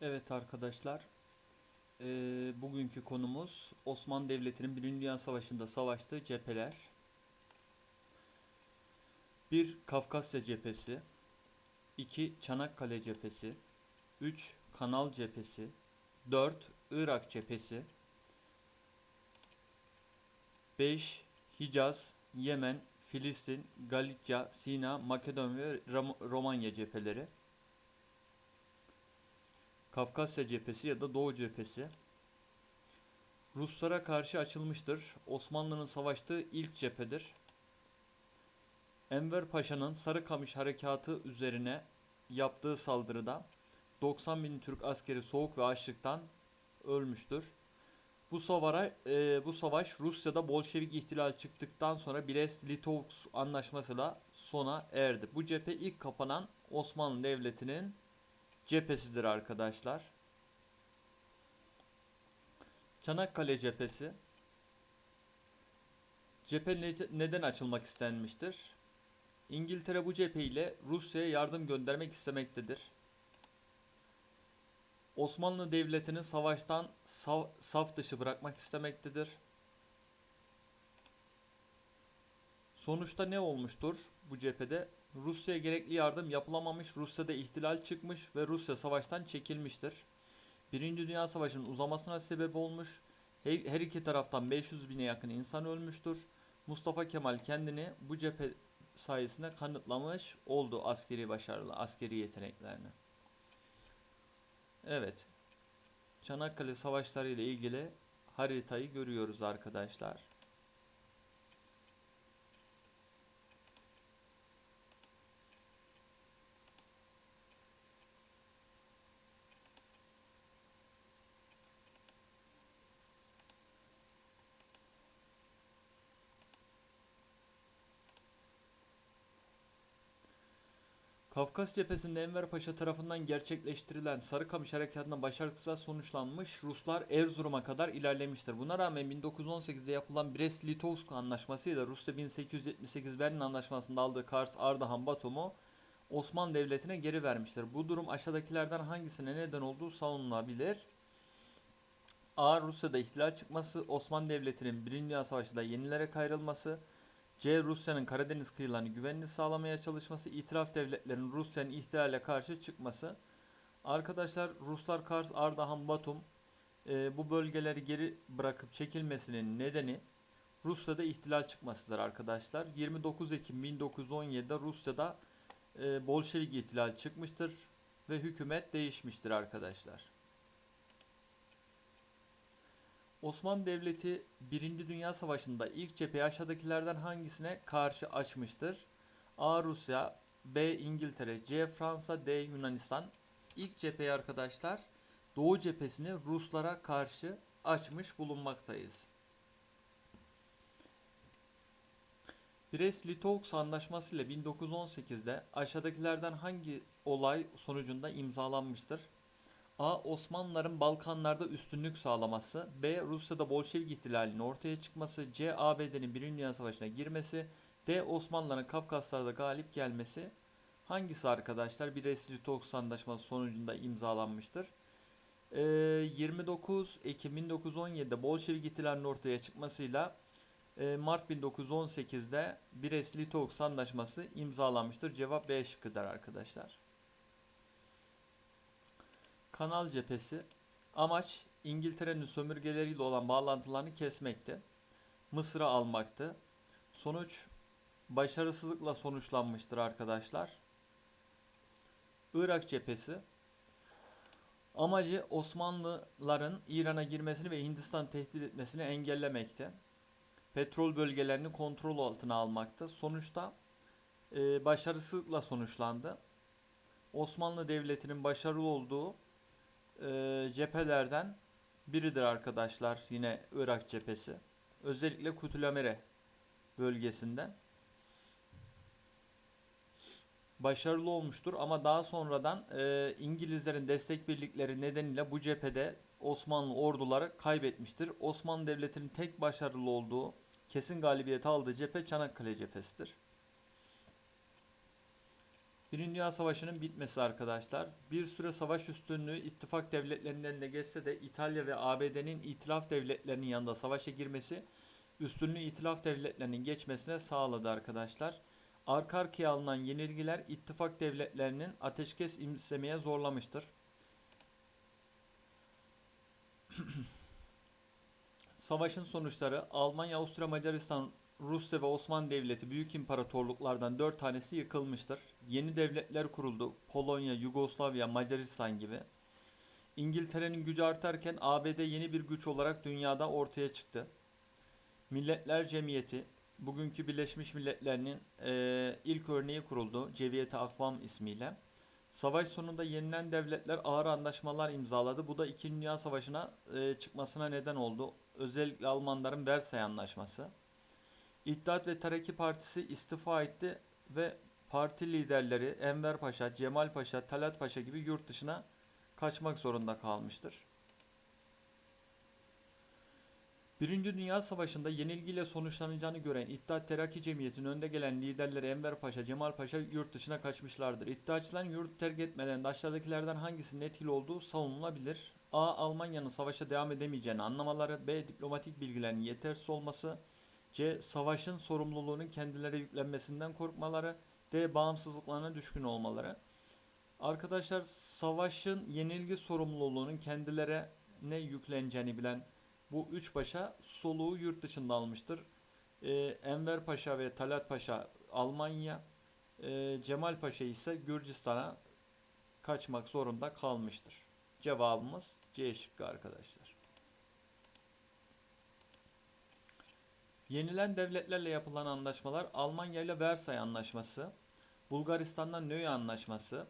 Evet arkadaşlar, eee, bugünkü konumuz Osmanlı Devleti'nin Birinci Dünya Savaşı'nda savaştığı cepheler. 1. Kafkasya Cephesi 2. Çanakkale Cephesi 3. Kanal Cephesi 4. Irak Cephesi 5. Hicaz, Yemen, Filistin, Galicia, Sina, Makedon ve Romanya cepheleri Kafkasya cephesi ya da Doğu cephesi Ruslara karşı açılmıştır. Osmanlı'nın savaştığı ilk cephedir. Enver Paşa'nın Sarıkamış harekatı üzerine yaptığı saldırıda 90 bin Türk askeri soğuk ve açlıktan ölmüştür. Bu savaş, bu savaş Rusya'da Bolşevik ihtilal çıktıktan sonra Brest-Litovsk anlaşmasıyla sona erdi. Bu cephe ilk kapanan Osmanlı Devleti'nin cephesidir arkadaşlar. Çanakkale cephesi. Cephe ne- neden açılmak istenmiştir? İngiltere bu cephe ile Rusya'ya yardım göndermek istemektedir. Osmanlı Devleti'ni savaştan sav- saf dışı bırakmak istemektedir. Sonuçta ne olmuştur bu cephede? Rusya'ya gerekli yardım yapılamamış, Rusya'da ihtilal çıkmış ve Rusya savaştan çekilmiştir. Birinci Dünya Savaşı'nın uzamasına sebep olmuş. Her, iki taraftan 500 bine yakın insan ölmüştür. Mustafa Kemal kendini bu cephe sayesinde kanıtlamış oldu askeri başarılı, askeri yeteneklerini. Evet. Çanakkale Savaşları ile ilgili haritayı görüyoruz arkadaşlar. Kafkas cephesinde Enver Paşa tarafından gerçekleştirilen Sarıkamış Harekatı'nda başarısızlıkla sonuçlanmış Ruslar Erzurum'a kadar ilerlemiştir. Buna rağmen 1918'de yapılan Brest-Litovsk Anlaşması ile Rusya 1878 Berlin Anlaşması'nda aldığı Kars, Ardahan, Batum'u Osmanlı Devleti'ne geri vermiştir. Bu durum aşağıdakilerden hangisine neden olduğu savunulabilir. A. Rusya'da ihtilal çıkması, Osmanlı Devleti'nin 1. Dünya Savaşı'nda yenilerek ayrılması, C. Rusya'nın Karadeniz kıyılarını güvenli sağlamaya çalışması, itiraf devletlerinin Rusya'nın ihtilale karşı çıkması. Arkadaşlar Ruslar Kars, Ardahan, Batum e, bu bölgeleri geri bırakıp çekilmesinin nedeni Rusya'da ihtilal çıkmasıdır arkadaşlar. 29 Ekim 1917'de Rusya'da e, Bolşevik ihtilal çıkmıştır ve hükümet değişmiştir arkadaşlar. Osmanlı Devleti 1. Dünya Savaşı'nda ilk cepheyi aşağıdakilerden hangisine karşı açmıştır? A. Rusya B. İngiltere C. Fransa D. Yunanistan İlk cepheyi arkadaşlar Doğu cephesini Ruslara karşı açmış bulunmaktayız. Brest-Litovsk Anlaşması ile 1918'de aşağıdakilerden hangi olay sonucunda imzalanmıştır? A. Osmanlıların Balkanlarda üstünlük sağlaması. B. Rusya'da Bolşevik ihtilalinin ortaya çıkması. C. ABD'nin Birinci Dünya Savaşı'na girmesi. D. Osmanlıların Kafkaslar'da galip gelmesi. Hangisi arkadaşlar Brest-Litovsk Anlaşması sonucunda imzalanmıştır? Ee, 29 Ekim 1917'de Bolşevik ihtilalinin ortaya çıkmasıyla e, Mart 1918'de Brest-Litovsk Anlaşması imzalanmıştır. Cevap B şıkkıdır arkadaşlar. Kanal cephesi amaç İngiltere'nin sömürgeleriyle olan bağlantılarını kesmekti. Mısır'ı almaktı. Sonuç başarısızlıkla sonuçlanmıştır arkadaşlar. Irak cephesi amacı Osmanlıların İran'a girmesini ve Hindistan tehdit etmesini engellemekti. Petrol bölgelerini kontrol altına almaktı. Sonuçta e, başarısızlıkla sonuçlandı. Osmanlı Devleti'nin başarılı olduğu e, cephelerden biridir arkadaşlar. Yine Irak cephesi. Özellikle Kutlamere bölgesinde. Başarılı olmuştur ama daha sonradan e, İngilizlerin destek birlikleri nedeniyle bu cephede Osmanlı orduları kaybetmiştir. Osmanlı Devleti'nin tek başarılı olduğu, kesin galibiyet aldığı cephe Çanakkale cephesidir. Birinci Dünya Savaşı'nın bitmesi arkadaşlar. Bir süre savaş üstünlüğü ittifak devletlerinden eline geçse de İtalya ve ABD'nin itilaf devletlerinin yanında savaşa girmesi üstünlüğü itilaf devletlerinin geçmesine sağladı arkadaşlar. Arka arkaya alınan yenilgiler ittifak devletlerinin ateşkes imzlemeye zorlamıştır. Savaşın sonuçları Almanya, Avusturya, Macaristan, Rusya ve Osmanlı Devleti büyük imparatorluklardan 4 tanesi yıkılmıştır. Yeni devletler kuruldu. Polonya, Yugoslavya, Macaristan gibi. İngiltere'nin gücü artarken ABD yeni bir güç olarak dünyada ortaya çıktı. Milletler Cemiyeti, bugünkü Birleşmiş Milletler'in eee, ilk örneği kuruldu. Cemiyeti Akvam ismiyle. Savaş sonunda yenilen devletler ağır anlaşmalar imzaladı. Bu da 2. Dünya Savaşı'na eee, çıkmasına neden oldu. Özellikle Almanların Versay Anlaşması. İttihat ve Terakki Partisi istifa etti ve parti liderleri Enver Paşa, Cemal Paşa, Talat Paşa gibi yurt dışına kaçmak zorunda kalmıştır. Birinci Dünya Savaşı'nda yenilgiyle sonuçlanacağını gören İttihat Terakki Cemiyeti'nin önde gelen liderleri Enver Paşa, Cemal Paşa yurt dışına kaçmışlardır. İttihatçıların yurt terk etmeden de aşağıdakilerden hangisinin etkili olduğu savunulabilir. A. Almanya'nın savaşa devam edemeyeceğini anlamaları. B. Diplomatik bilgilerin yetersiz olması. C. Savaşın sorumluluğunun kendileri yüklenmesinden korkmaları. D. Bağımsızlıklarına düşkün olmaları. Arkadaşlar savaşın yenilgi sorumluluğunun kendilerine yükleneceğini bilen bu üç paşa soluğu yurt dışında almıştır. Ee, Enver Paşa ve Talat Paşa Almanya, e, Cemal Paşa ise Gürcistan'a kaçmak zorunda kalmıştır. Cevabımız C şıkkı arkadaşlar. Yenilen devletlerle yapılan anlaşmalar Almanya ile Versay Anlaşması, Bulgaristan'la Nöy Anlaşması,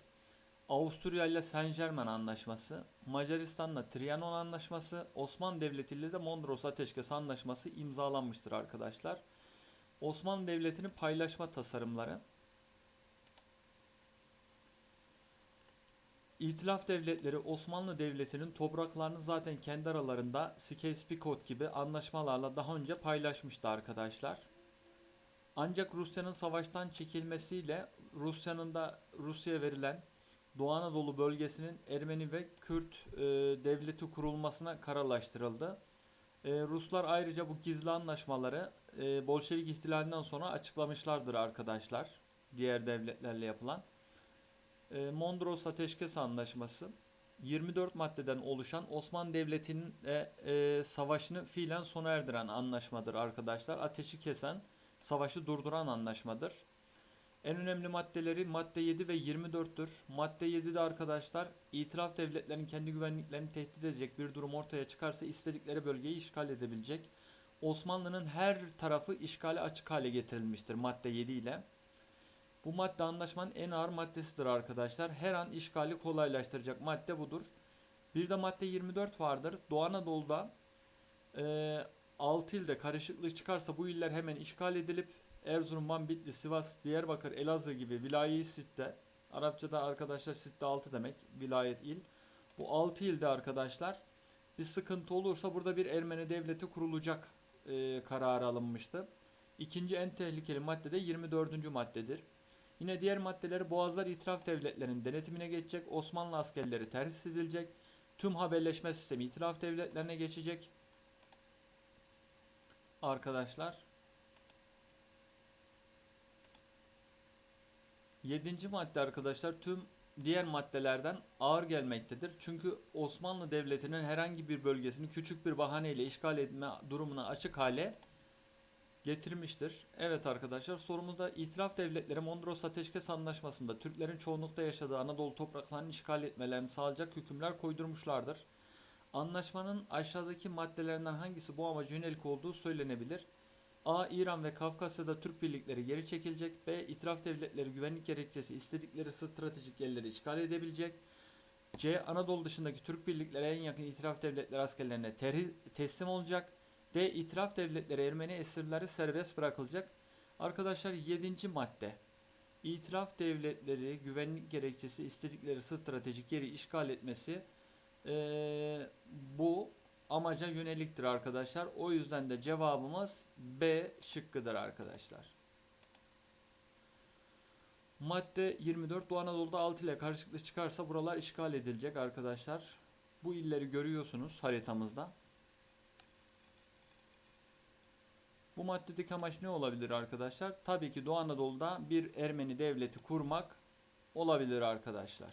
Avusturya ile Saint Germain Anlaşması, Macaristan'la Trianon Anlaşması, Osmanlı Devleti ile de Mondros Ateşkes Anlaşması imzalanmıştır arkadaşlar. Osmanlı Devleti'nin paylaşma tasarımları. İtilaf devletleri Osmanlı Devleti'nin topraklarını zaten kendi aralarında Sykes-Picot gibi anlaşmalarla daha önce paylaşmıştı arkadaşlar. Ancak Rusya'nın savaştan çekilmesiyle Rusya'nın da Rusya'ya verilen Doğu Anadolu bölgesinin Ermeni ve Kürt e, devleti kurulmasına kararlaştırıldı. E, Ruslar ayrıca bu gizli anlaşmaları e, Bolşevik ihtilalinden sonra açıklamışlardır arkadaşlar. Diğer devletlerle yapılan. E, Mondros Ateşkes Anlaşması 24 maddeden oluşan Osmanlı Devleti'nin e, e, savaşını fiilen sona erdiren anlaşmadır arkadaşlar. Ateşi kesen, savaşı durduran anlaşmadır. En önemli maddeleri madde 7 ve 24'tür. Madde 7'de arkadaşlar itiraf devletlerinin kendi güvenliklerini tehdit edecek bir durum ortaya çıkarsa istedikleri bölgeyi işgal edebilecek. Osmanlı'nın her tarafı işgale açık hale getirilmiştir madde 7 ile. Bu madde anlaşmanın en ağır maddesidir arkadaşlar. Her an işgali kolaylaştıracak madde budur. Bir de madde 24 vardır. Doğu Anadolu'da e, 6 ilde karışıklık çıkarsa bu iller hemen işgal edilip Erzurum, Van, Bitlis, Sivas, Diyarbakır, Elazığ gibi vilayi sitte. Arapçada arkadaşlar sitte 6 demek. Vilayet il. Bu 6 ilde arkadaşlar bir sıkıntı olursa burada bir Ermeni devleti kurulacak e, kararı alınmıştı. İkinci en tehlikeli madde de 24. maddedir. Yine diğer maddeleri Boğazlar itiraf devletlerinin denetimine geçecek. Osmanlı askerleri terhis edilecek. Tüm haberleşme sistemi itiraf devletlerine geçecek. Arkadaşlar. Yedinci madde arkadaşlar tüm diğer maddelerden ağır gelmektedir. Çünkü Osmanlı Devleti'nin herhangi bir bölgesini küçük bir bahaneyle işgal etme durumuna açık hale getirmiştir. Evet arkadaşlar sorumuzda itiraf devletleri Mondros Ateşkes Anlaşması'nda Türklerin çoğunlukta yaşadığı Anadolu topraklarını işgal etmelerini sağlayacak hükümler koydurmuşlardır. Anlaşmanın aşağıdaki maddelerinden hangisi bu amaca yönelik olduğu söylenebilir. A. İran ve Kafkasya'da Türk birlikleri geri çekilecek. B. İtiraf devletleri güvenlik gerekçesi istedikleri stratejik yerleri işgal edebilecek. C. Anadolu dışındaki Türk birlikleri en yakın itiraf devletleri askerlerine teslim olacak. D. İtiraf devletleri Ermeni esirleri serbest bırakılacak. Arkadaşlar 7. madde. İtiraf devletleri güvenlik gerekçesi istedikleri stratejik yeri işgal etmesi eee, bu amaca yöneliktir arkadaşlar. O yüzden de cevabımız B şıkkıdır arkadaşlar. Madde 24 Doğu Anadolu'da 6 ile karışıklık çıkarsa buralar işgal edilecek arkadaşlar. Bu illeri görüyorsunuz haritamızda. Bu maddedeki amaç ne olabilir arkadaşlar? Tabii ki Doğu Anadolu'da bir Ermeni devleti kurmak olabilir arkadaşlar.